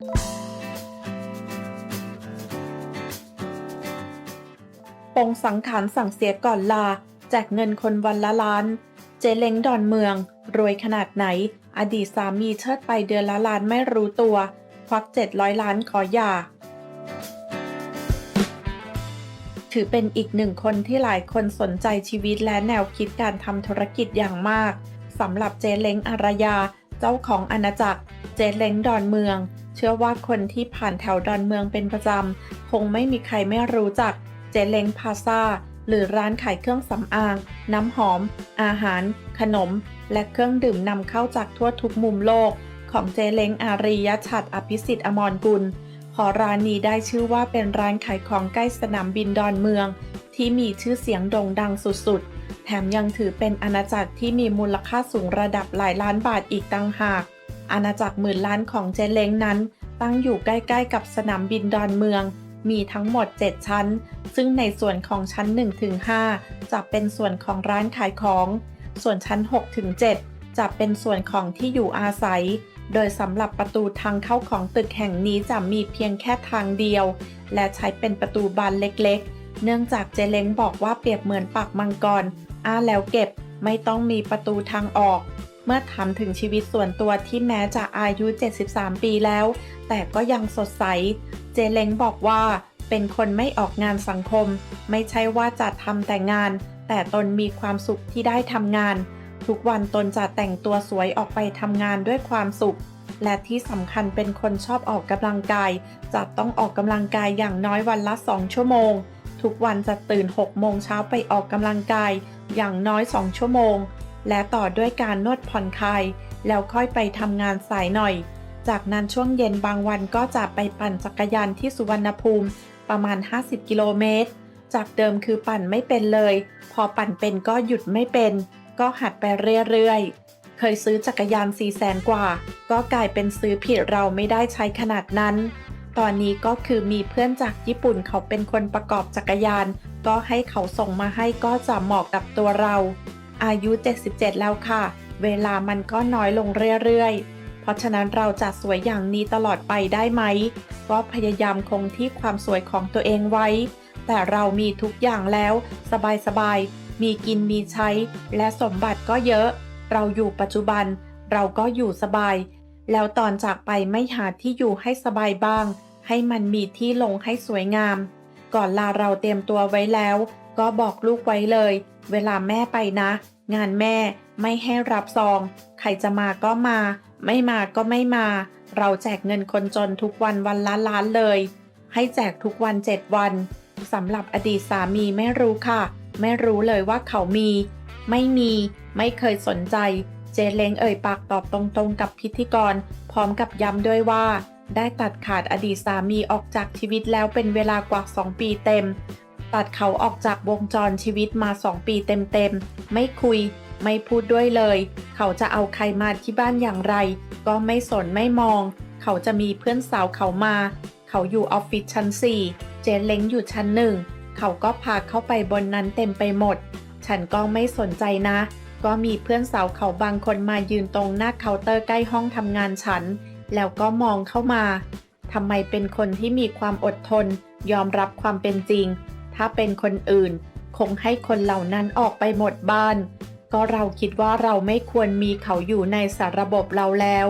ปงสังขารสั่งเสียก่อนลา แจกเงินคนวันละล้าน เจเล้งดอนเมือง รวยขนาดไหน อดีตสามีเชิดไปเดือนละล้านไม่รู้ตัว ควัก 700 ล้านขอหย่า ถือเป็นอีกหนึ่งคนที่หลายคนสนใจชีวิตและแนวคิดการทำธุรกิจอย่างมากสำหรับเจเล้งอารยา เจ้าของอาณาจักร เจเล้งดอนเมือง ชื่อว่าคนที่ผ่านแถวดอนเมืองเป็นประจำ คงไม่มีใครไม่รู้จักเจเล้งพาซาหรือร้านขายเครื่องสำอาง น้ำหอม อาหาร ขนม และเครื่องดื่มนำเข้าจากทั่วทุกมุมโลก ของเจเล้งอารียชัดอภิสิทธิ์อมรกุล ขอร้านนี้ได้ชื่อว่าเป็นร้านขายของใกล้สนามบินดอนเมือง ที่มีชื่อเสียงโด่งดังสุดๆ แถมยังถือเป็นอาณาจักรที่มีมูลค่าสูงระดับหลายล้านบาทอีกต่างหาก อาณาจักรหมื่นล้านของเจเล้งนั้น ตั้งอยู่ใกล้ๆกับสนามบินดอนเมือง มีทั้งหมด 7 ชั้น ซึ่งในส่วนของชั้น 1-5 จะเป็นส่วนของร้านขายของ ส่วนชั้น 6-7 จะเป็นส่วนของที่อยู่อาศัย โดยสำหรับประตูทางเข้าของตึกแห่งนี้จะมีเพียงแค่ทางเดียว และใช้เป็นประตูบานเล็กๆ เนื่องจากเจเล้งบอกว่าเปรียบเหมือนปากมังกรอ้าแล้วเก็บไม่ต้องมีประตูทางออก มื่อถามถึงชีวิตส่วนตัวที่แม้จะอายุ 73 ปีแล้ว แต่ก็ยังสดใส เจเล้งบอกว่าเป็นคนไม่ออกงานสังคม ไม่ใช่ว่าจะทำแต่งาน แต่ตนมีความสุขที่ได้ทำงาน ทุกวันตนจะแต่งตัวสวยออกไปทำงานด้วยความสุข และที่สำคัญเป็นคนชอบออกกำลังกาย จะต้องออกกำลังกายอย่างน้อยวันละ 2 ชั่วโมง ทุกวันจะตื่น 6 โมงเช้าไปออกกำลังกาย อย่างน้อย 2 ชั่วโมง และต่อด้วยการนวดผ่อนคลาย แล้วค่อยไปทำงานสายหน่อย จากนั้นช่วงเย็นบางวันก็จะไปปั่นจักรยานที่สุวรรณภูมิประมาณ 50 กิโลเมตร จากเดิมคือปั่นไม่เป็นเลย พอปั่นเป็นก็หยุดไม่เป็น ก็หัดไปเรื่อยๆ เคยซื้อจักรยาน4 0 0แสนกว่า ก็กลายเป็นซื้อผิดเราไม่ได้ใช้ขนาดนั้น ตอนนี้ก็คือมีเพื่อนจากญี่ปุ่นเขาเป็นคนประกอบจักรยาน ก็ให้เขาส่งมาให้ก็จะเหมาะกับตัวเรา อายุ 77 แล้วค่ะ เวลามันก็น้อยลงเรื่อยๆ เพราะฉะนั้นเราจะสวยอย่างนี้ตลอดไปได้ไหม ก็พยายามคงที่ความสวยของตัวเองไว้ แต่เรามีทุกอย่างแล้ว สบายๆ มีกินมีใช้ และสมบัติก็เยอะ เราอยู่ปัจจุบัน เราก็อยู่สบาย แล้วตอนจากไปไม่หาที่อยู่ให้สบายบ้าง ให้มันมีที่ลงให้สวยงาม ก่อนลาเราเตรียมตัวไว้แล้ว ก็บอกลูกไว้เลย เวลาแม่ไปนะ งานแม่ไม่ให้รับซอง ใครจะมาก็มา ไม่มาก็ไม่มา เราแจกเงินคนจนทุกวันวันละล้านเลย ให้แจกทุกวัน7วันสำหรับอดีตสามีไม่รู้ค่ะ ไม่รู้เลยว่าเขามี ไม่มี ไม่เคยสนใจ เจเล้งเอ่ยปากตอบตรงๆ กับพิธีกร พร้อมกับย้ำด้วยว่าได้ตัดขาดอดีตสามีออกจากชีวิตแล้วเป็นเวลากว่า 2 ปีเต็ม ตัดเขาออกจากวงจรชีวิตมา2ปีเต็มๆ ไม่คุย ไม่พูดด้วยเลย เขาจะเอาใครมาที่บ้านอย่างไร ก็ไม่สนไม่มอง เขาจะมีเพื่อนสาวเขามา เขาอยู่ออฟฟิศชั้น4เจนเล้งอยู่ชั้นหนึ่ง เขาก็พาเข้าไปบนนั้นเต็มไปหมด ฉันก็ไม่สนใจนะ ก็มีเพื่อนสาวเขาบางคนมายืนตรงหน้าเคาน์เตอร์ใกล้ห้องทำงานฉัน แล้วก็มองเข้ามาทำไมเป็นคนที่มีความอดทน ยอมรับความเป็นจริง ถ้าเป็นคนอื่น คงให้คนเหล่านั้นออกไปหมดบ้าน ก็เราคิดว่าเราไม่ควรมีเขาอยู่ในสารระบบเราแล้ว